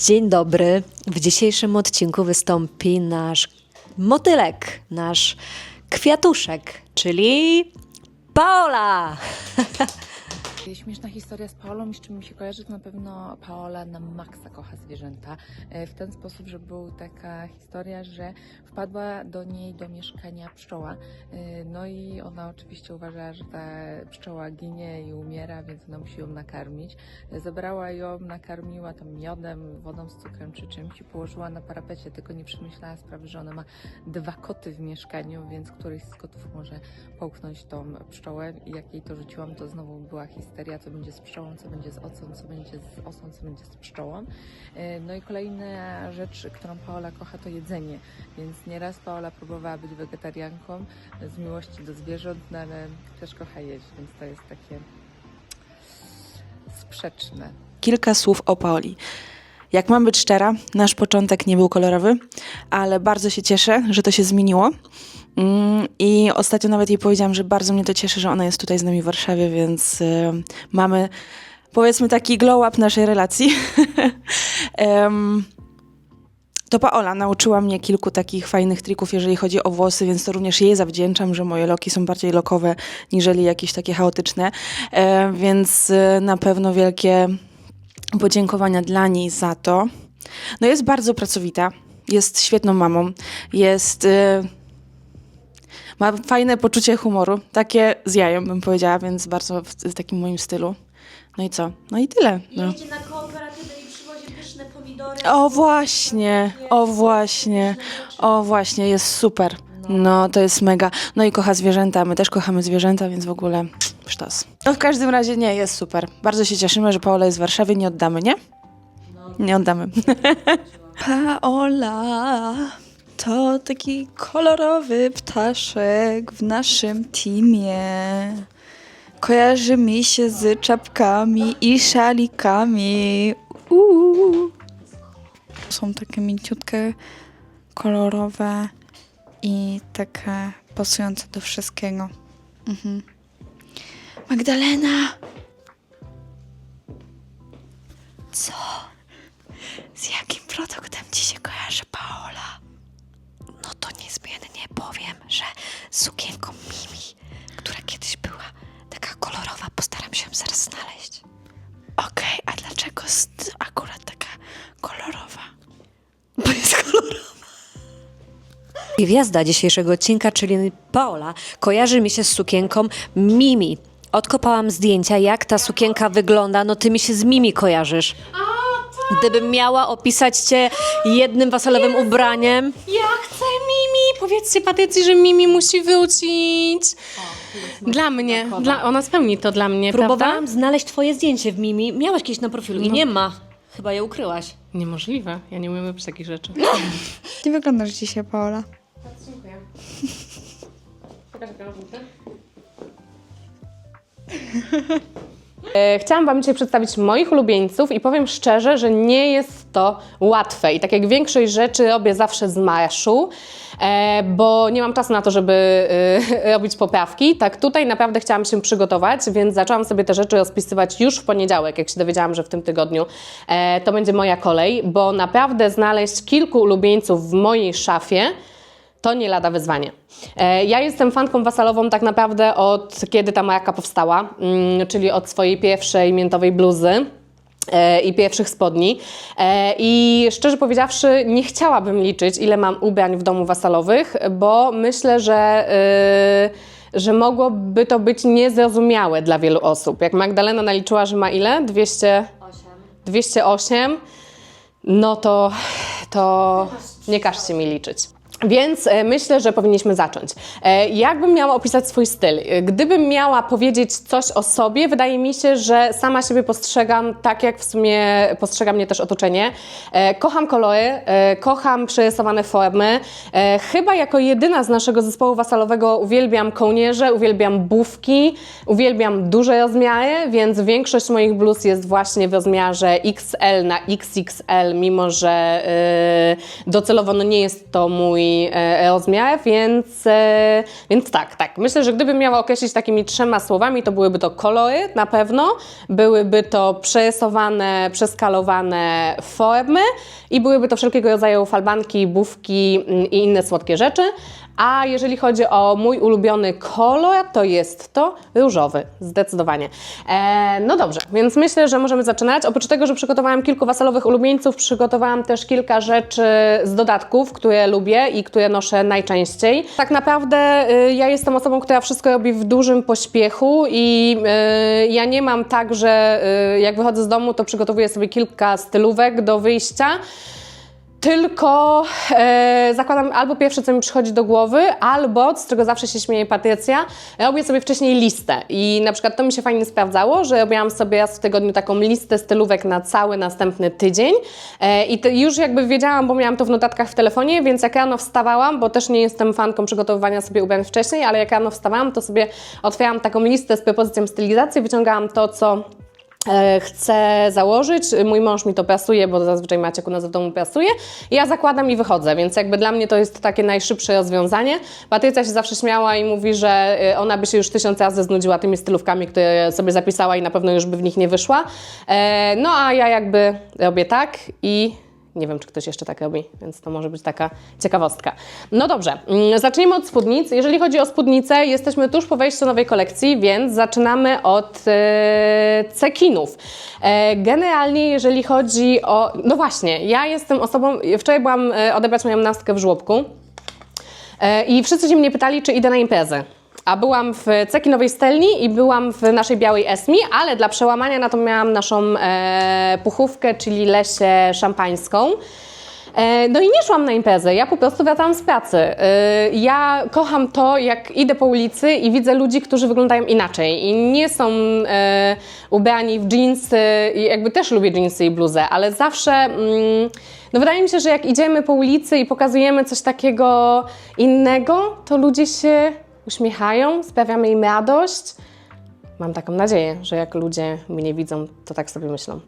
Dzień dobry. W dzisiejszym odcinku wystąpi nasz motylek, nasz kwiatuszek, czyli Paola. Śmieszna historia z Paolą, z czym mi się kojarzy, to na pewno Paola na maksa kocha zwierzęta. E, W ten sposób, że była taka historia, że wpadła do niej do mieszkania pszczoła. E, No i ona oczywiście uważała, że ta pszczoła ginie i umiera, więc ona musi ją nakarmić. E, Zabrała ją, nakarmiła tam miodem, wodą z cukrem czy czymś i położyła na parapecie, tylko nie przemyślała sprawy, że ona ma dwa koty w mieszkaniu, więc któryś z kotów może połknąć tą pszczołę i jak jej to rzuciłam, to znowu była histeria, co będzie z pszczołą, co będzie z ocą, co będzie z osą, co będzie z pszczołą. E, No i kolejna rzecz, którą Paola kocha, to jedzenie, więc nieraz Paola próbowała być wegetarianką z miłości do zwierząt, no ale też kocha jeść, więc to jest takie sprzeczne. Kilka słów o Paoli. Jak mam być szczera, nasz początek nie był kolorowy, ale bardzo się cieszę, że to się zmieniło. Mm, I ostatnio nawet jej powiedziałam, że bardzo mnie to cieszy, że ona jest tutaj z nami w Warszawie, więc y, mamy powiedzmy taki glow up naszej relacji. To Paola nauczyła mnie kilku takich fajnych trików, jeżeli chodzi o włosy, więc to również jej zawdzięczam, że moje loki są bardziej lokowe, niżeli jakieś takie chaotyczne. E, więc y, na pewno wielkie podziękowania dla niej za to. No jest bardzo pracowita, jest świetną mamą, jest... Y, ma fajne poczucie humoru, takie z jajem bym powiedziała, więc bardzo w, w takim moim stylu. No i co? No i tyle. No. Jeździ na kooperatywę i przywozi pyszne pomidory. O właśnie, o właśnie, o właśnie, jest super. No, to jest mega. No i kocha zwierzęta, my też kochamy zwierzęta, więc w ogóle sztos. No w każdym razie nie, jest super. Bardzo się cieszymy, że Paola jest w Warszawie, nie oddamy, nie? Nie oddamy. Paola to taki kolorowy ptaszek w naszym teamie. Kojarzy mi się z czapkami i szalikami. Uuu. Są takie mięciutkie, kolorowe i takie pasujące do wszystkiego. Mhm. Magdalena! Co? Z jakim produktem ci się kojarzy Paola? No to niezmiennie powiem, że z sukienką Mimi, która kiedyś była taka kolorowa, postaram się ją zaraz znaleźć. Okej, a dlaczego akurat taka kolorowa? Bo jest kolorowa. Gwiazda dzisiejszego odcinka, czyli Paola, kojarzy mi się z sukienką Mimi. Odkopałam zdjęcia, jak ta sukienka wygląda, no ty mi się z Mimi kojarzysz. Gdybym miała opisać cię jednym wasalowym ubraniem, Ja chcę Mimi! Powiedzcie Patrycji, że Mimi musi wrócić. Dla mnie. Dla, ona spełni to dla mnie, próbowałam prawda? znaleźć twoje zdjęcie w Mimi. Miałaś kiedyś na profilu i nie ma. Chyba je ukryłaś. Niemożliwe. Ja nie umiem robić takich rzeczy. Nie wyglądasz dzisiaj, Paola. Dziękuję. Pokaż, jak mam buty. E, Chciałam Wam dzisiaj przedstawić moich ulubieńców i powiem szczerze, że nie jest to łatwe. I tak jak większość rzeczy robię zawsze z marszu, e, bo nie mam czasu na to, żeby e, robić poprawki. Tak tutaj naprawdę chciałam się przygotować, więc zaczęłam sobie te rzeczy rozpisywać już w poniedziałek, jak się dowiedziałam, że w tym tygodniu e, to będzie moja kolej, bo naprawdę znaleźć kilku ulubieńców w mojej szafie to nie lada wyzwanie. E, Ja jestem fanką wasalową tak naprawdę od kiedy ta marka powstała, mm, czyli od swojej pierwszej miętowej bluzy e, i pierwszych spodni. E, I szczerze powiedziawszy, nie chciałabym liczyć, ile mam ubrań w domu wasalowych, bo myślę, że. yy, że mogłoby to być niezrozumiałe dla wielu osób. Jak Magdalena naliczyła, że ma ile? 200... 208? No to, to nie każcie mi liczyć. Więc e, myślę, że powinniśmy zacząć. E, jakbym miała opisać swój styl? E, Gdybym miała powiedzieć coś o sobie, wydaje mi się, że sama siebie postrzegam tak, jak w sumie postrzega mnie też otoczenie. Kocham kolory, kocham przerysowane formy. Chyba jako jedyna z naszego zespołu wasalowego uwielbiam kołnierze, uwielbiam bufki, uwielbiam duże rozmiary, więc większość moich bluz jest właśnie w rozmiarze XL na XXL, mimo że docelowo no nie jest to mój mi e, rozmiar, więc, e, więc tak, tak. Myślę, że gdybym miała określić takimi trzema słowami, to byłyby to kolory na pewno, byłyby to przerysowane, przeskalowane formy i byłyby to wszelkiego rodzaju falbanki, bufki mm, i inne słodkie rzeczy. A jeżeli chodzi o mój ulubiony kolor, to jest to różowy, zdecydowanie. E, no dobrze, więc myślę, że możemy zaczynać. Oprócz tego, że przygotowałam kilku wasalowych ulubieńców, przygotowałam też kilka rzeczy z dodatków, które lubię i które noszę najczęściej. Tak naprawdę y, ja jestem osobą, która wszystko robi w dużym pośpiechu i y, ja nie mam tak, że y, jak wychodzę z domu, to przygotowuję sobie kilka stylówek do wyjścia. Tylko e, zakładam albo pierwsze, co mi przychodzi do głowy, albo, z czego zawsze się śmieje Patrycja, robię sobie wcześniej listę. I na przykład to mi się fajnie sprawdzało, że robiłam sobie raz w tygodniu taką listę stylówek na cały następny tydzień. E, I już jakby wiedziałam, bo miałam to w notatkach w telefonie, więc jak rano wstawałam, bo też nie jestem fanką przygotowywania sobie ubrań wcześniej, ale jak rano wstawałam, to sobie otwierałam taką listę z propozycją stylizacji, wyciągałam to, co chcę założyć. Mój mąż mi to prasuje, bo zazwyczaj Maciek u nas w domu prasuje. Ja zakładam i wychodzę, więc jakby dla mnie to jest takie najszybsze rozwiązanie. Patrycja się zawsze śmiała i mówi, że y, ona by się już tysiąc razy znudziła tymi stylówkami, które sobie zapisała i na pewno już by w nich nie wyszła. E, No a ja jakby robię tak i nie wiem, czy ktoś jeszcze tak robi, więc to może być taka ciekawostka. No dobrze, mm, zacznijmy od spódnic. Jeżeli chodzi o spódnice, jesteśmy tuż po wejściu nowej kolekcji, więc zaczynamy od e, cekinów. E, generalnie, jeżeli chodzi o. No właśnie, ja jestem osobą. Wczoraj byłam e, odebrać moją nastkę w żłobku. E, I wszyscy się mnie pytali, czy idę na imprezę. A byłam w Cekinowej Stelni i byłam w naszej białej Esmi, ale dla przełamania na to miałam naszą e, puchówkę, czyli lesie szampańską. E, No i nie szłam na imprezę, ja po prostu wracałam z pracy. E, Ja kocham to, jak idę po ulicy i widzę ludzi, którzy wyglądają inaczej i nie są e, ubrani w dżinsy, i jakby też lubię dżinsy i bluzę, ale zawsze, mm, no wydaje mi się, że jak idziemy po ulicy i pokazujemy coś takiego innego, to ludzie się uśmiechają, sprawiamy im radość. Mam taką nadzieję, że jak ludzie mnie widzą, to tak sobie myślą.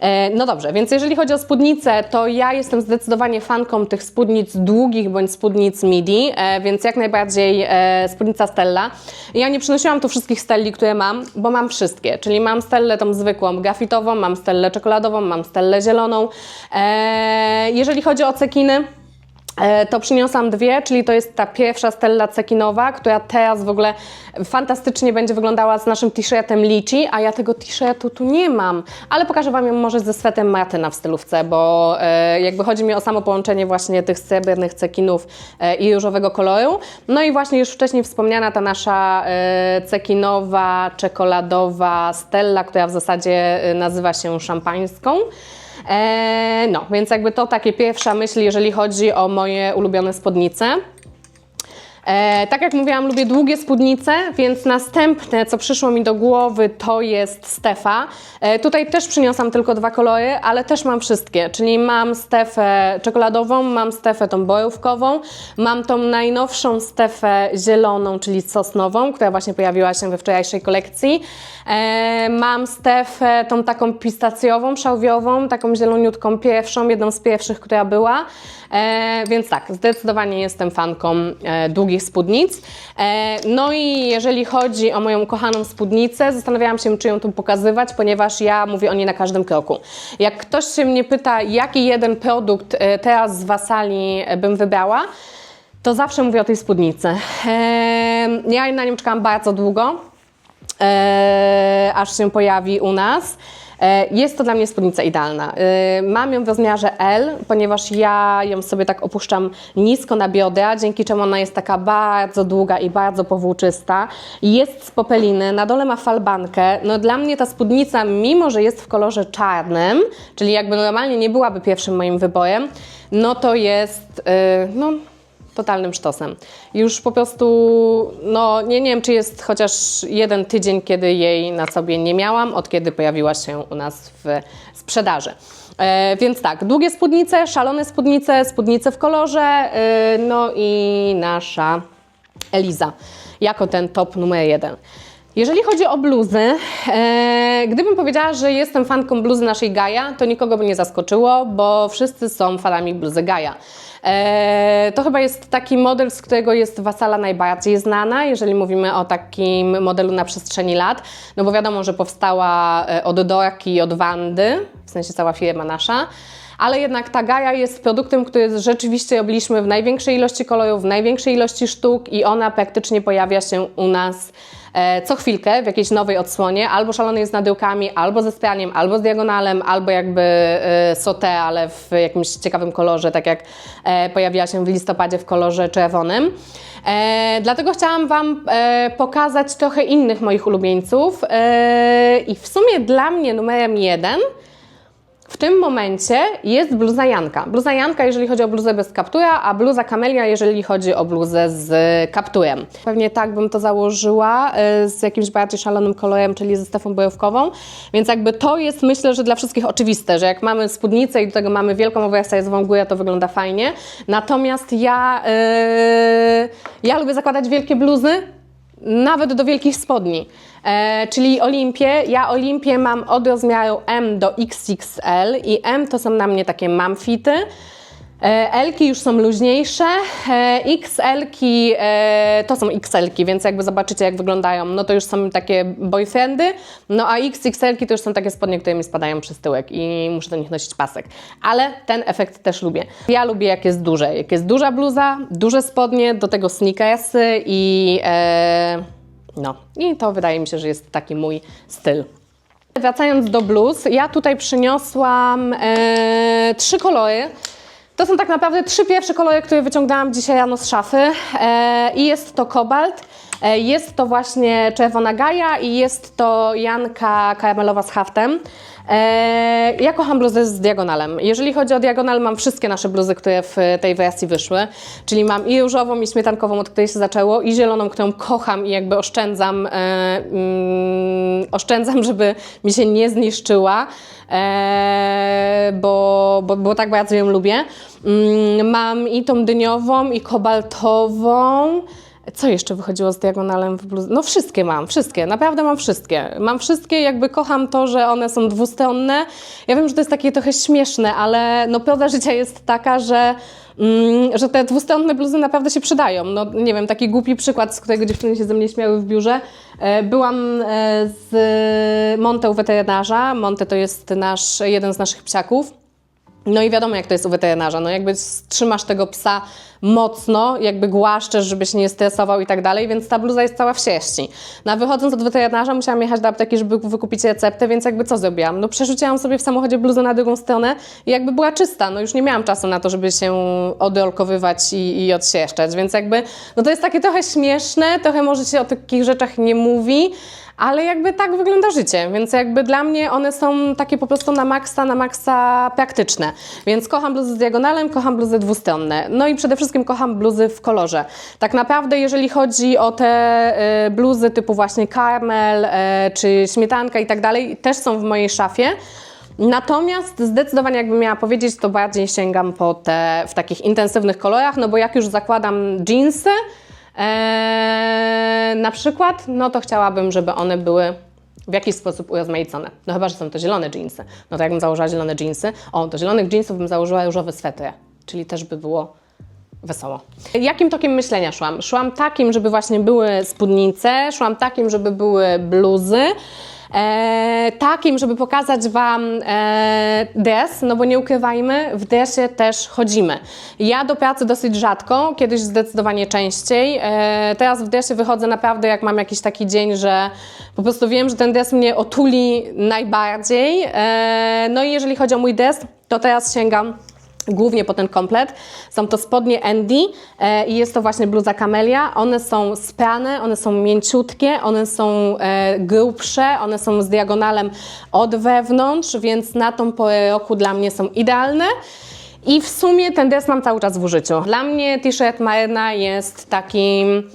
E, no dobrze, więc jeżeli chodzi o spódnice, to ja jestem zdecydowanie fanką tych spódnic długich bądź spódnic midi, e, więc jak najbardziej e, spódnica Stella. Ja nie przynosiłam tu wszystkich stelli, które mam, bo mam wszystkie, czyli mam stellę tą zwykłą grafitową, mam stellę czekoladową, mam stellę zieloną. E, jeżeli chodzi o cekiny, To przyniosłam dwie, czyli to jest ta pierwsza stella cekinowa, która teraz w ogóle fantastycznie będzie wyglądała z naszym t-shirtem Lichi, a ja tego t-shirtu tu nie mam, ale pokażę Wam ją może ze swetem Martyna w stylówce, bo e, jakby chodzi mi o samo połączenie właśnie tych srebrnych cekinów e, i różowego koloru. No i właśnie już wcześniej wspomniana ta nasza e, cekinowa, czekoladowa stella, która w zasadzie e, nazywa się szampańską. E, no, więc jakby to takie pierwsza myśl, jeżeli chodzi o moje ulubione spódnice. E, tak jak mówiłam, lubię długie spódnice, więc następne, co przyszło mi do głowy, to jest Stefa. E, tutaj też przyniosłam tylko dwa kolory, ale też mam wszystkie, czyli mam Stefę czekoladową, mam Stefę tą bojówkową, mam tą najnowszą Stefę zieloną, czyli sosnową, która właśnie pojawiła się we wczorajszej kolekcji. E, mam Stefę tą taką pistacjową, szałwiową, taką zieloniutką pierwszą, jedną z pierwszych, która była. E, więc tak, zdecydowanie jestem fanką e, długich spódnic. E, no i jeżeli chodzi o moją kochaną spódnicę, zastanawiałam się, czy ją tu pokazywać, ponieważ ja mówię o niej na każdym kroku. Jak ktoś się mnie pyta, jaki jeden produkt e, teraz z Wasali e, bym wybrała, to zawsze mówię o tej spódnicy. Ja na nią czekałam bardzo długo aż się pojawi u nas. E, Jest to dla mnie spódnica idealna. E, Mam ją w rozmiarze L, ponieważ ja ją sobie tak opuszczam nisko na biodra, dzięki czemu ona jest taka bardzo długa i bardzo powłóczysta. Jest z popeliny, na dole ma falbankę. No dla mnie ta spódnica, mimo że jest w kolorze czarnym, czyli jakby normalnie nie byłaby pierwszym moim wyborem, no to jest, e, no totalnym sztosem. Już po prostu, no nie, nie wiem, czy jest chociaż jeden tydzień, kiedy jej na sobie nie miałam, od kiedy pojawiła się u nas w sprzedaży. E, więc tak, długie spódnice, szalone spódnice, spódnice w kolorze, e, no i nasza Eliza, jako ten top numer jeden. Jeżeli chodzi o bluzy, e, gdybym powiedziała, że jestem fanką bluzy naszej Gaja, to nikogo by nie zaskoczyło, bo wszyscy są fanami bluzy Gaja. E, to chyba jest taki model, z którego jest Wasala najbardziej znana, jeżeli mówimy o takim modelu na przestrzeni lat, no bo wiadomo, że powstała e, od Dorki i od Wandy, w sensie cała firma nasza. Ale jednak ta Gaja jest produktem, który rzeczywiście robiliśmy w największej ilości kolorów, w największej ilości sztuk i ona praktycznie pojawia się u nas co chwilkę w jakiejś nowej odsłonie, albo szalony jest z nadełkami, albo ze spraniem, albo z diagonalem, albo jakby e, sauté, ale w jakimś ciekawym kolorze, tak jak e, pojawiła się w listopadzie w kolorze czerwonym. E, dlatego chciałam Wam e, pokazać trochę innych moich ulubieńców e, i w sumie dla mnie numerem jeden w tym momencie jest bluza Janka. Bluza Janka, jeżeli chodzi o bluzę bez kaptura, a bluza Kamelia, jeżeli chodzi o bluzę z kapturem. Pewnie tak bym to założyła y, z jakimś bardziej szalonym kolorem, czyli ze stefą bojówkową. Więc jakby to jest myślę, że dla wszystkich oczywiste, że jak mamy spódnicę i do tego mamy wielką oversize'ową górę, to wygląda fajnie. Natomiast ja, y, ja lubię zakładać wielkie bluzy, nawet do wielkich spodni. E, czyli Olimpię. Ja Olimpię mam od rozmiaru M do XXL i M to są na mnie takie mamfity. E, L-ki już są luźniejsze, e, XL-ki e, to są XL-ki, więc jakby zobaczycie jak wyglądają, no to już są takie boyfriendy, no a XXL-ki to już są takie spodnie, które mi spadają przez tyłek i muszę do nich nosić pasek. Ale ten efekt też lubię. Ja lubię jak jest duże, jak jest duża bluza, duże spodnie, do tego sneakersy i e, no i to wydaje mi się, że jest taki mój styl. Wracając do bluz, ja tutaj przyniosłam e, trzy kolory. To są tak naprawdę trzy pierwsze kolory, które wyciągnęłam dzisiaj rano z szafy. E, I jest to kobalt, e, jest to właśnie czerwona gaja i jest to Janka karamelowa z haftem. E, ja kocham bluzę z diagonalem. Jeżeli chodzi o diagonal, mam wszystkie nasze bluzy, które w tej wersji wyszły. Czyli mam i różową, i śmietankową, od której się zaczęło, i zieloną, którą kocham i jakby oszczędzam, e, mm, oszczędzam, żeby mi się nie zniszczyła, e, bo, bo, bo tak bardzo ją lubię. Mm, mam i tą dyniową, i kobaltową. Co jeszcze wychodziło z diagonalem w bluzie? No wszystkie mam, wszystkie, naprawdę mam wszystkie. Mam wszystkie, jakby kocham to, że one są dwustronne. Ja wiem, że to jest takie trochę śmieszne, ale no prawda życia jest taka, że, mm, że te dwustronne bluzy naprawdę się przydają. No nie wiem, taki głupi przykład, z którego dziewczyny się ze mnie śmiały w biurze. E, Byłam e, z Monte u weterynarza. Monte to jest nasz, jeden z naszych psiaków. No i wiadomo, jak to jest u weterynarza. No jakby trzymasz tego psa mocno, jakby głaszczesz, żeby się nie stresował i tak dalej, więc ta bluza jest cała w sierści. No wychodząc od weterynarza musiałam jechać do apteki, żeby wykupić receptę, więc jakby co zrobiłam? No przerzuciłam sobie w samochodzie bluzę na drugą stronę i jakby była czysta. No już nie miałam czasu na to, żeby się odrolkowywać i, i odsieszczać, więc jakby no to jest takie trochę śmieszne, trochę może się o takich rzeczach nie mówi, ale jakby tak wygląda życie, więc jakby dla mnie one są takie po prostu na maksa, na maksa praktyczne. Więc kocham bluzy z diagonalem, kocham bluzy dwustronne. No i przede wszystkim kocham bluzy w kolorze. Tak naprawdę jeżeli chodzi o te y, bluzy typu właśnie karmel y, czy śmietanka i tak dalej, też są w mojej szafie. Natomiast zdecydowanie jakbym miała powiedzieć, to bardziej sięgam po te w takich intensywnych kolorach, no bo jak już zakładam jeansy, Eee, na przykład, no to chciałabym, żeby one były w jakiś sposób urozmaicone. No chyba, że są to zielone dżinsy. No to jakbym założyła zielone dżinsy, o, do zielonych dżinsów bym założyła różowy sweter, czyli też by było wesoło. Jakim tokiem myślenia szłam? Szłam takim, żeby właśnie były spódnice, szłam takim, żeby były bluzy, E, takim, żeby pokazać Wam e, dres, no bo nie ukrywajmy, w dresie też chodzimy. Ja do pracy dosyć rzadko, kiedyś zdecydowanie częściej. E, teraz w dresie wychodzę naprawdę, jak mam jakiś taki dzień, że po prostu wiem, że ten dres mnie otuli najbardziej. E, no i jeżeli chodzi o mój dres, to teraz sięgam głównie po ten komplet. Są to spodnie Andy e, i jest to właśnie bluza Camellia. One są sprane, one są mięciutkie, one są e, grubsze, one są z diagonalem od wewnątrz, więc na tą porę roku dla mnie są idealne. I w sumie ten dres mam cały czas w użyciu. Dla mnie t-shirt Marena jest takim,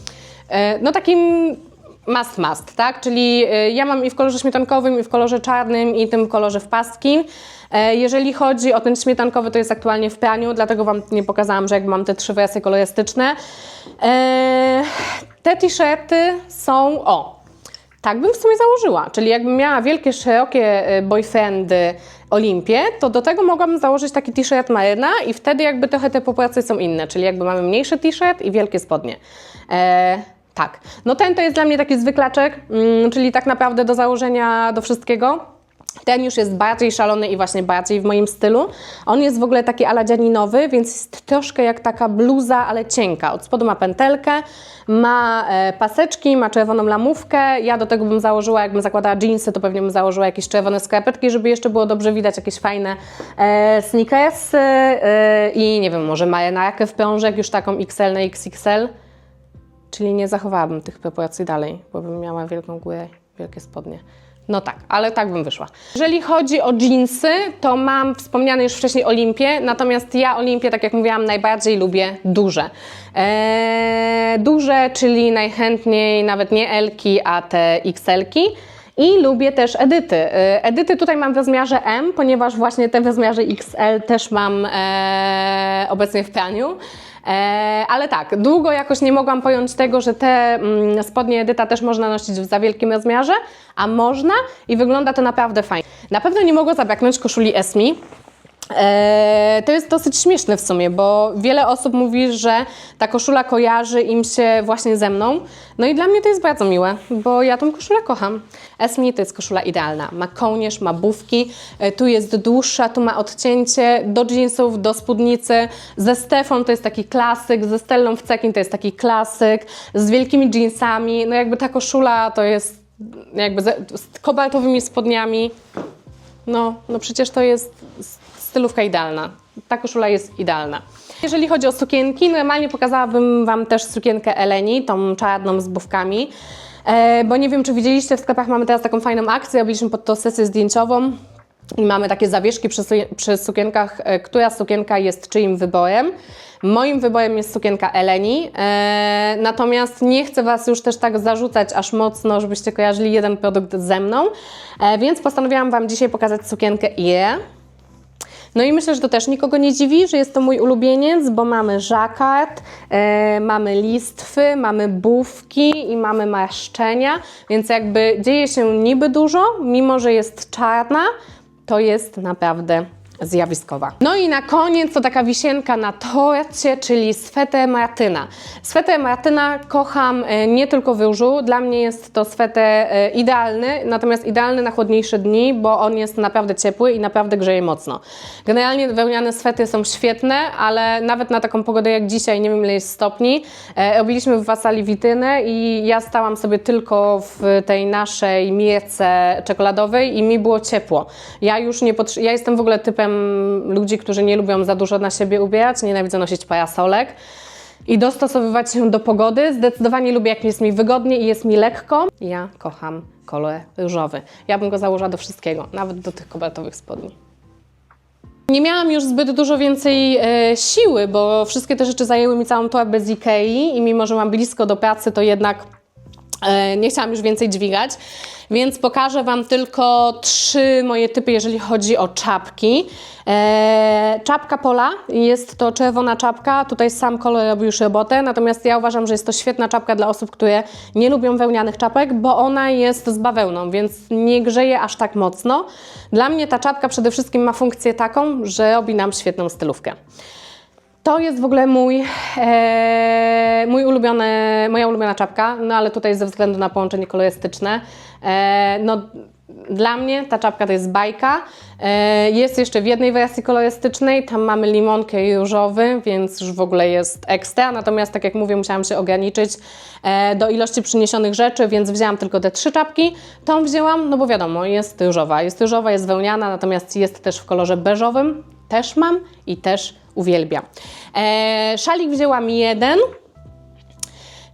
e, no takim must must, tak? Czyli y, ja mam i w kolorze śmietankowym, i w kolorze czarnym, i tym kolorze w pastki. E, Jeżeli chodzi o ten śmietankowy, to jest aktualnie w praniu, dlatego Wam nie pokazałam, że jakby mam te trzy wersje kolorystyczne. E, Te t-shirty są, o, Tak bym w sumie założyła. Czyli jakbym miała wielkie, szerokie y, boyfriendy Olimpię, to do tego mogłabym założyć taki t-shirt Maryna i wtedy jakby trochę te proporcje są inne. Czyli jakby mamy mniejszy t-shirt i wielkie spodnie. Tak. No ten to jest dla mnie taki zwyklaczek, mm, czyli tak naprawdę do założenia do wszystkiego. Ten już jest bardziej szalony i właśnie bardziej w moim stylu. On jest w ogóle taki aladzianinowy, więc jest troszkę jak taka bluza, ale cienka. Od spodu ma pętelkę, ma e, paseczki, ma czerwoną lamówkę. Ja do tego bym założyła, jakbym zakładała jeansy, to pewnie bym założyła jakieś czerwone skarpetki, żeby jeszcze było dobrze widać jakieś fajne e, sneakersy e, i nie wiem, może marynarkę w prążek, już taką XL na XXL. Czyli nie zachowałabym tych proporcji dalej, bo bym miała wielką górę, wielkie spodnie. No tak, ale tak bym wyszła. Jeżeli chodzi o jeansy, to mam wspomniane już wcześniej Olimpię, natomiast ja Olimpię, tak jak mówiłam, najbardziej lubię duże. Eee, duże, czyli najchętniej nawet nie L-ki, a te XL-ki. I lubię też edyty. E, Edyty tutaj mam w rozmiarze M, ponieważ właśnie te w rozmiarze XL też mam e, obecnie w praniu. E, ale tak, długo jakoś nie mogłam pojąć tego, że te mm, spodnie Edyta też można nosić w za wielkim rozmiarze, a można i wygląda to naprawdę fajnie. Na pewno nie mogło zabraknąć koszuli Esmi. Eee, to jest dosyć śmieszne w sumie, bo wiele osób mówi, że ta koszula kojarzy im się właśnie ze mną. No i dla mnie to jest bardzo miłe, bo ja tą koszulę kocham. Esmi to jest koszula idealna. Ma kołnierz, ma bufki, e, tu jest dłuższa, tu ma odcięcie do jeansów, do spódnicy. Ze Stefą to jest taki klasyk, ze Stellą w cekin to jest taki klasyk, z wielkimi jeansami. No jakby ta koszula to jest jakby z kobaltowymi spodniami. No, no przecież to jest stylówka idealna. Ta koszula jest idealna. Jeżeli chodzi o sukienki, normalnie pokazałabym Wam też sukienkę Eleni, tą czarną z bufkami. E, bo nie wiem, czy widzieliście, w sklepach mamy teraz taką fajną akcję, robiliśmy pod to sesję zdjęciową. I mamy takie zawieszki przy, przy sukienkach, e, która sukienka jest czyim wyborem. Moim wyborem jest sukienka Eleni, e, natomiast nie chcę Was już też tak zarzucać aż mocno, żebyście kojarzyli jeden produkt ze mną, e, więc postanowiłam Wam dzisiaj pokazać sukienkę Ie. No i myślę, że to też nikogo nie dziwi, że jest to mój ulubieniec, bo mamy żakard, e, mamy listwy, mamy bufki i mamy maszczenia, więc jakby dzieje się niby dużo, mimo że jest czarna, to jest naprawdę zjawiskowa. No i na koniec to taka wisienka na torcie, czyli swetę Martyna. Swetę Martyna kocham e, nie tylko w różu, dla mnie jest to swetę e, idealny, natomiast idealny na chłodniejsze dni, bo on jest naprawdę ciepły i naprawdę grzeje mocno. Generalnie wełniane swety są świetne, ale nawet na taką pogodę jak dzisiaj, nie wiem ile jest stopni, e, robiliśmy w Wasali witynę i ja stałam sobie tylko w tej naszej mierce czekoladowej i mi było ciepło. Ja już nie potrze- ja jestem w ogóle typem ludzi, którzy nie lubią za dużo na siebie ubierać, nienawidzę nosić parasolek i dostosowywać się do pogody. Zdecydowanie lubię, jak jest mi wygodnie i jest mi lekko. Ja kocham kolor różowy. Ja bym go założyła do wszystkiego, nawet do tych kobaltowych spodni. Nie miałam już zbyt dużo więcej e, siły, bo wszystkie te rzeczy zajęły mi całą torbę z Ikei i mimo, że mam blisko do pracy, to jednak nie chciałam już więcej dźwigać, więc pokażę Wam tylko trzy moje typy, jeżeli chodzi o czapki. E, czapka Pola, jest to czerwona czapka, tutaj sam kolor robi już robotę, natomiast ja uważam, że jest to świetna czapka dla osób, które nie lubią wełnianych czapek, bo ona jest z bawełną, więc nie grzeje aż tak mocno. Dla mnie ta czapka przede wszystkim ma funkcję taką, że robi nam świetną stylówkę. To jest w ogóle mój, e, mój ulubiony, moja ulubiona czapka, no ale tutaj ze względu na połączenie kolorystyczne, e, no dla mnie ta czapka to jest bajka. E, jest jeszcze w jednej wersji kolorystycznej, tam mamy limonkę i różowy, więc już w ogóle jest ekstra. Natomiast tak jak mówię, musiałam się ograniczyć e, do ilości przyniesionych rzeczy, więc wzięłam tylko te trzy czapki. Tą wzięłam, no bo wiadomo, jest różowa. Jest różowa, jest wełniana, natomiast jest też w kolorze beżowym. Też mam i też uwielbiam. E, szalik wzięłam jeden.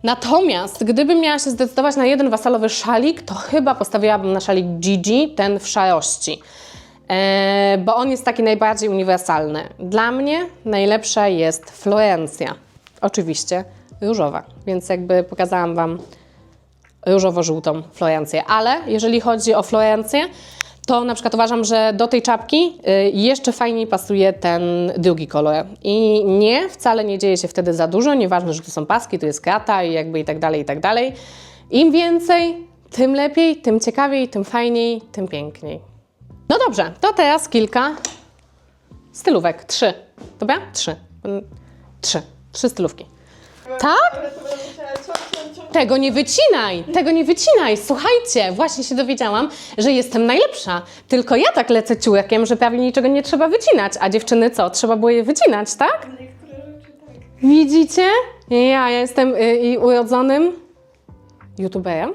Natomiast gdybym miała się zdecydować na jeden wasalowy szalik, to chyba postawiłabym na szalik Gigi, ten w szarości. E, bo on jest taki najbardziej uniwersalny. Dla mnie najlepsza jest Florencja. Oczywiście różowa, więc jakby pokazałam Wam różowo-żółtą Florencję. Ale jeżeli chodzi o Florencję, to na przykład uważam, że do tej czapki y, jeszcze fajniej pasuje ten drugi kolor. I nie, wcale nie dzieje się wtedy za dużo, nieważne, że tu są paski, tu jest krata i jakby i tak dalej, i tak dalej. Im więcej, tym lepiej, tym ciekawiej, tym fajniej, tym piękniej. No dobrze, to teraz kilka stylówek. Trzy. Dobra? Trzy. Mm, Trzy. Trzy stylówki. Tak? Tego nie wycinaj, tego nie wycinaj. Słuchajcie, właśnie się dowiedziałam, że jestem najlepsza. Tylko ja tak lecę ciułkiem, że prawie niczego nie trzeba wycinać. A dziewczyny co? Trzeba było je wycinać, tak? Widzicie? Ja, jestem y, i urodzonym youtuberem.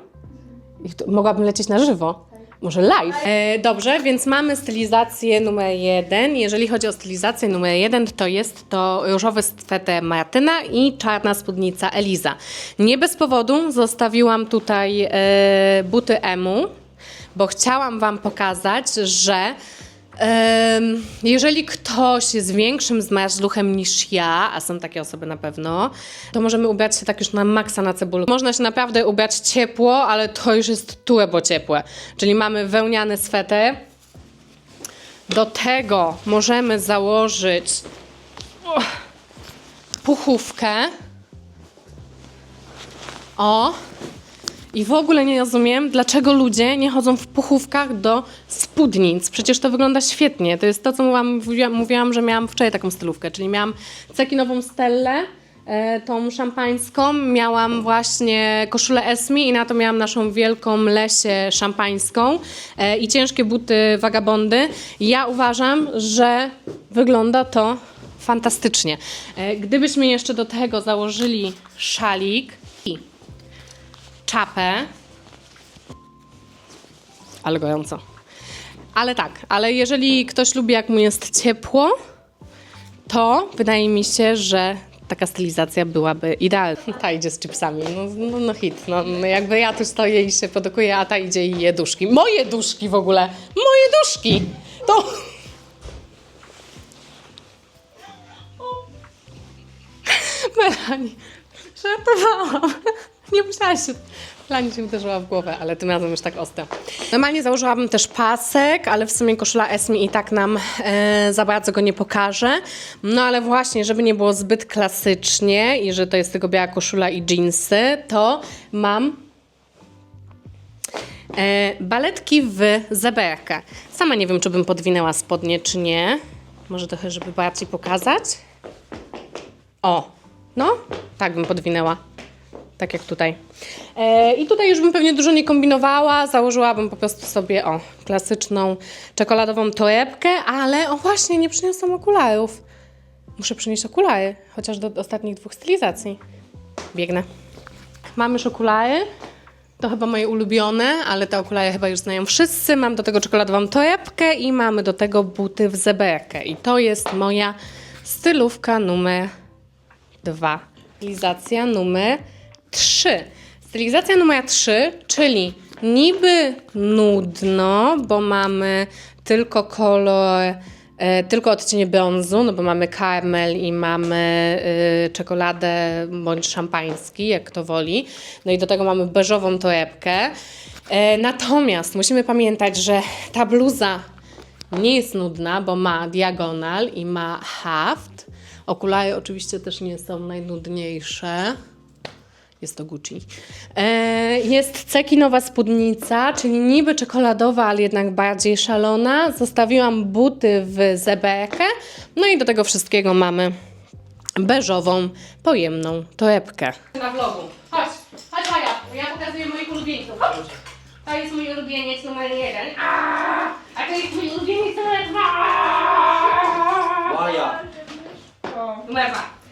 Mogłabym lecieć na żywo. Może live. E, dobrze, więc mamy stylizację numer jeden. Jeżeli chodzi o stylizację numer jeden, to jest to różowy sweter Martyna i czarna spódnica Eliza. Nie bez powodu zostawiłam tutaj e, buty Emu, bo chciałam Wam pokazać, że Jeżeli ktoś jest większym zmarzluchem niż ja, a są takie osoby na pewno, to możemy ubrać się tak już na maksa na cebulu. Można się naprawdę ubrać ciepło, ale to już jest turbo ciepłe. Czyli mamy wełniany sweter. Do tego możemy założyć puchówkę. O, i w ogóle nie rozumiem, dlaczego ludzie nie chodzą w puchówkach do spódnic. Przecież to wygląda świetnie. To jest to, co mówiłam, mówiłam, że miałam wczoraj taką stylówkę, czyli miałam cekinową stellę, e, tą szampańską, miałam właśnie koszulę Esmi i na to miałam naszą wielką lesię szampańską e, i ciężkie buty wagabondy. Ja uważam, że wygląda to fantastycznie. E, gdybyśmy jeszcze do tego założyli szalik czapę. Ale gorąco. Ale tak, ale jeżeli ktoś lubi, jak mu jest ciepło, to wydaje mi się, że taka stylizacja byłaby idealna. Ta idzie z chipsami, no, no, no hit. No, no jakby ja tu stoję i się produkuję, a ta idzie i je duszki. Moje duszki w ogóle! Moje duszki! To... Melanie, żartowałam. Nie musiałaś się... Melanie się uderzyła w głowę, ale tym razem już tak ostro. Normalnie założyłabym też pasek, ale w sumie koszula Esmi i tak nam e, za bardzo go nie pokaże. No ale właśnie, żeby nie było zbyt klasycznie i że to jest tylko biała koszula i jeansy, to mam E, baletki w zeberkę. Sama nie wiem, czy bym podwinęła spodnie, czy nie. Może trochę, żeby bardziej pokazać. O, no, tak bym podwinęła. Tak jak tutaj. E, I tutaj już bym pewnie dużo nie kombinowała. Założyłabym po prostu sobie, o, klasyczną czekoladową torebkę, ale o właśnie, nie przyniosłam okularów. Muszę przynieść okulary, chociaż do ostatnich dwóch stylizacji. Biegnę. Mam już okulary. To chyba moje ulubione, ale te okulary chyba już znają wszyscy. Mam do tego czekoladową torebkę i mamy do tego buty w zeberkę. I to jest moja stylówka numer dwa. Stylizacja numer trzy. Stylizacja numer trzy, czyli niby nudno, bo mamy tylko kolor, e, tylko odcienie brązu, no bo mamy karmel i mamy e, czekoladę bądź szampański, jak kto woli. No i do tego mamy beżową torebkę. E, natomiast musimy pamiętać, że ta bluza nie jest nudna, bo ma diagonal i ma haft. Okulary oczywiście też nie są najnudniejsze. Jest to Gucci. E, jest cekinowa spódnica, czyli niby czekoladowa, ale jednak bardziej szalona. Zostawiłam buty w zeberkę. No i do tego wszystkiego mamy beżową, pojemną torebkę. Na vlogu. Chodź, chodź Maja, ja pokazuję moich ulubieńców. Chodź. To jest mój ulubieniec numer jeden. A, a to jest mój ulubieniec numer dwa. Maja. Numer dwa.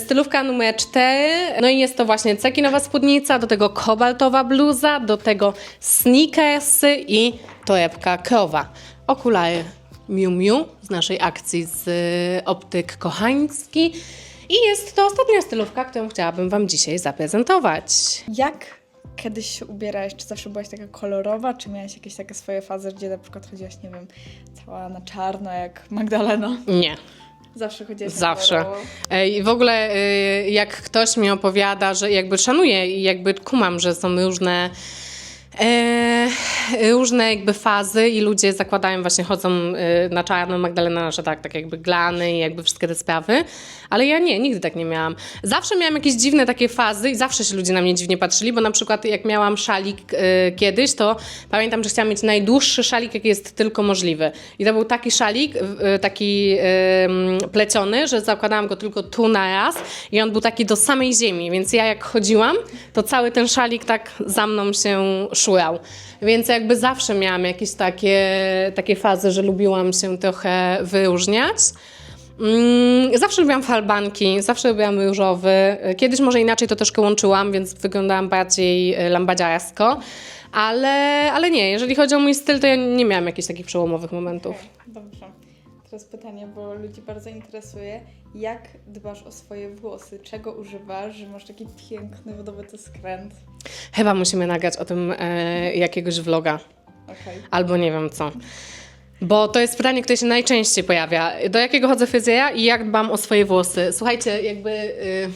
Stylówka numer 4, no i jest to właśnie cekinowa spódnica, do tego kobaltowa bluza, do tego sneakersy i torebka krowa. Okulary Miu Miu z naszej akcji z y, Optyk Kochański i jest to ostatnia stylówka, którą chciałabym Wam dzisiaj zaprezentować. Jak kiedyś się ubierałeś? Czy zawsze byłaś taka kolorowa? Czy miałaś jakieś takie swoje fazy, gdzie na przykład chodziłaś, nie wiem, cała na czarno jak Magdalena? Nie. Zawsze chodziłaś na Zawsze. kolorowo? E, I w ogóle y, jak ktoś mi opowiada, że jakby szanuję i jakby kumam, że są różne e, różne jakby fazy i ludzie zakładają właśnie, chodzą y, na czarno, Magdalena, że tak, tak jakby glany i jakby wszystkie te sprawy, ale ja nie, nigdy tak nie miałam. Zawsze miałam jakieś dziwne takie fazy i zawsze się ludzie na mnie dziwnie patrzyli, bo na przykład jak miałam szalik y, kiedyś, to pamiętam, że chciałam mieć najdłuższy szalik, jaki jest tylko możliwy. I to był taki szalik, y, taki pleciony, że zakładałam go tylko tu na raz i on był taki do samej ziemi, więc ja jak chodziłam, to cały ten szalik tak za mną się szurał. Więc jakby zawsze miałam jakieś takie, takie fazy, że lubiłam się trochę wyróżniać. Mm, Zawsze lubiłam falbanki, zawsze lubiłam różowy. Kiedyś może inaczej to troszkę łączyłam, więc wyglądałam bardziej e, lambadziarsko. Ale, ale nie, jeżeli chodzi o mój styl, to ja nie miałam jakichś takich przełomowych momentów. Dobrze. Teraz pytanie, bo ludzi bardzo interesuje, jak dbasz o swoje włosy? Czego używasz, że masz taki piękny, wydobyty skręt? Chyba musimy nagrać o tym e, jakiegoś vloga. Okej. Albo nie wiem co. Bo to jest pytanie, które się najczęściej pojawia. Do jakiego chodzę fryzjera i jak dbam o swoje włosy? Słuchajcie, jakby... y,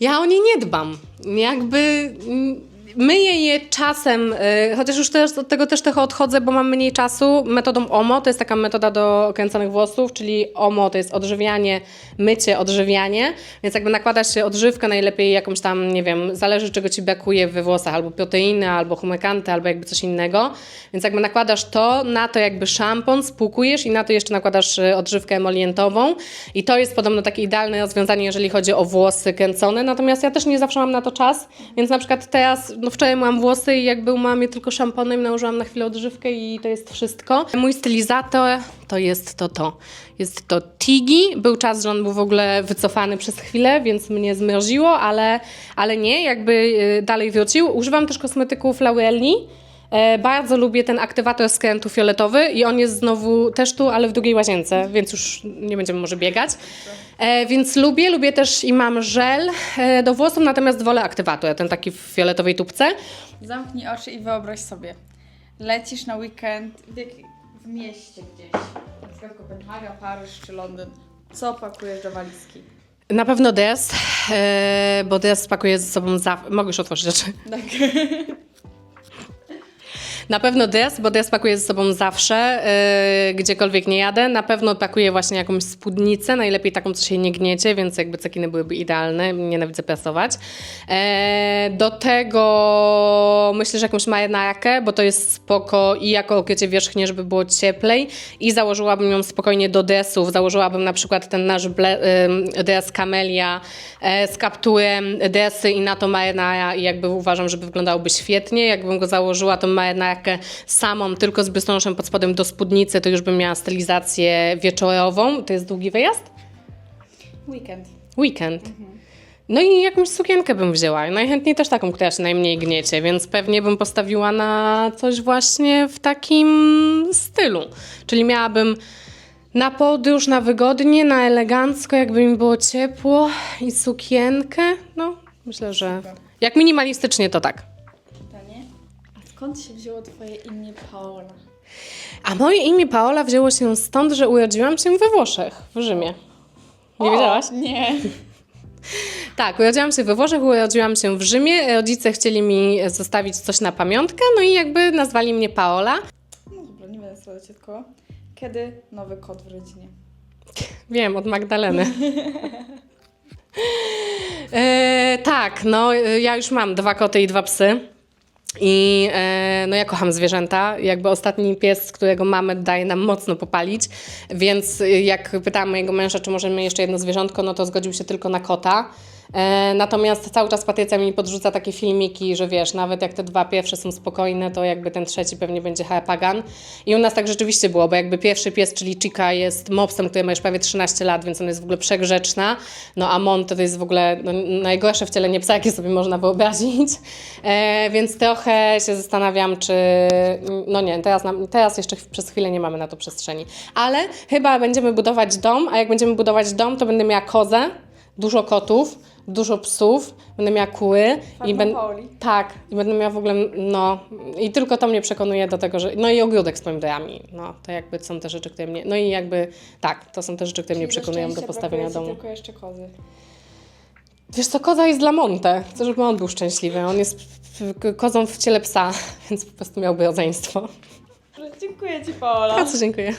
ja o nie nie dbam. Jakby... mm, Myję je czasem, y, chociaż już też od tego też trochę odchodzę, bo mam mniej czasu, metodą OMO, to jest taka metoda do kręconych włosów, czyli OMO to jest odżywianie, mycie, odżywianie, więc jakby nakładasz się odżywkę, najlepiej jakąś tam, nie wiem, zależy czego Ci brakuje we włosach, albo proteiny, albo humekanty, albo jakby coś innego, więc jakby nakładasz to, na to jakby szampon, spłukujesz i na to jeszcze nakładasz y, odżywkę emolientową i to jest podobno takie idealne rozwiązanie, jeżeli chodzi o włosy kręcone, natomiast ja też nie zawsze mam na to czas, więc na przykład teraz, no wczoraj myłam włosy i jakby umyłam je tylko szamponem, nałożyłam na chwilę odżywkę i to jest wszystko. Mój stylizator to jest to to. Jest to Tigi. Był czas, że on był w ogóle wycofany przez chwilę, więc mnie zmroziło, ale, ale nie, jakby y, dalej wrócił. Używam też kosmetyków Laurelli. E, Bardzo lubię ten aktywator skrętu fioletowy i on jest znowu też tu, ale w drugiej łazience, więc już nie będziemy może biegać. E, więc lubię, lubię też i mam żel e, do włosów, natomiast wolę aktywator, ten taki w fioletowej tubce. Zamknij oczy i wyobraź sobie. Lecisz na weekend w, jak, w mieście gdzieś. Na przykład Kopenhaga, Paryż czy Londyn. Co pakujesz do walizki? Na pewno DS, e, bo DS pakuje ze sobą zawsze. Mogę już otworzyć rzeczy. Tak. Na pewno DS, bo DS pakuje ze sobą zawsze, yy, gdziekolwiek nie jadę. Na pewno pakuję właśnie jakąś spódnicę, najlepiej taką, co się nie gniecie, więc jakby cekiny byłyby idealne. Nienawidzę prasować. E, do tego myślę, że jakąś marynarkę, bo to jest spoko i jako okrycie wierzchnie, żeby było cieplej i założyłabym ją spokojnie do DS-ów. Założyłabym na przykład ten nasz ble, Camellia e, z kapturem DS-y i na to marynara i jakby uważam, żeby wyglądałoby świetnie. Jakbym go założyła, tą marynarkę samą, tylko z biustonoszem pod spodem do spódnicy, to już bym miała stylizację wieczorową. To jest długi wyjazd? Weekend. Weekend. No i jakąś sukienkę bym wzięła. Najchętniej też taką, która się najmniej gniecie, więc pewnie bym postawiła na coś właśnie w takim stylu. Czyli miałabym na podróż, na wygodnie, na elegancko, jakby mi było ciepło i sukienkę. No, myślę, że jak minimalistycznie to tak. Skąd się wzięło twoje imię Paola? A moje imię Paola wzięło się stąd, że urodziłam się we Włoszech, w Rzymie. Nie wiedziałaś? Nie. Tak, urodziłam się we Włoszech, urodziłam się w Rzymie. Rodzice chcieli mi zostawić coś na pamiątkę, no i jakby nazwali mnie Paola. No dobra, nie będę słuchać tylko. Kiedy nowy kot w rodzinie? Wiem, od Magdaleny. e, tak, no ja już mam dwa koty i dwa psy. I e, no ja kocham zwierzęta. Jakby ostatni pies, którego mamy, daje nam mocno popalić. Więc e, jak pytałam mojego męża, czy możemy jeszcze jedno zwierzątko, no to zgodził się tylko na kota. E, natomiast cały czas Patrycja mi podrzuca takie filmiki, że wiesz, nawet jak te dwa pierwsze są spokojne, to jakby ten trzeci pewnie będzie harpagan. I u nas tak rzeczywiście było, bo jakby pierwszy pies, czyli Chica jest mopsem, który ma już prawie 13 lat, więc on jest w ogóle przegrzeczna. No a Monte to jest w ogóle no, najgorsze wcielenie psa, jakie sobie można wyobrazić. E, więc trochę się zastanawiam, czy... No nie, teraz, nam, teraz jeszcze przez chwilę nie mamy na to przestrzeni. Ale chyba będziemy budować dom, a jak będziemy budować dom, to będę miała kozę, dużo kotów, dużo psów, będę miała kły i będę. Tak, i będę miała w ogóle, no, i tylko to mnie przekonuje do tego, że, no i ogródek z pomidorami, no, to jakby są te rzeczy, które mnie, no i jakby, tak, to są te rzeczy, które mnie Czyli do przekonują do postawienia domu. tylko jeszcze kozy. Wiesz co, koza jest dla Monte. Chcę, żeby on był szczęśliwy. On jest kozą w ciele psa, więc po prostu miałby rodzeństwo. Dziękuję Ci, Paola. Bardzo dziękuję.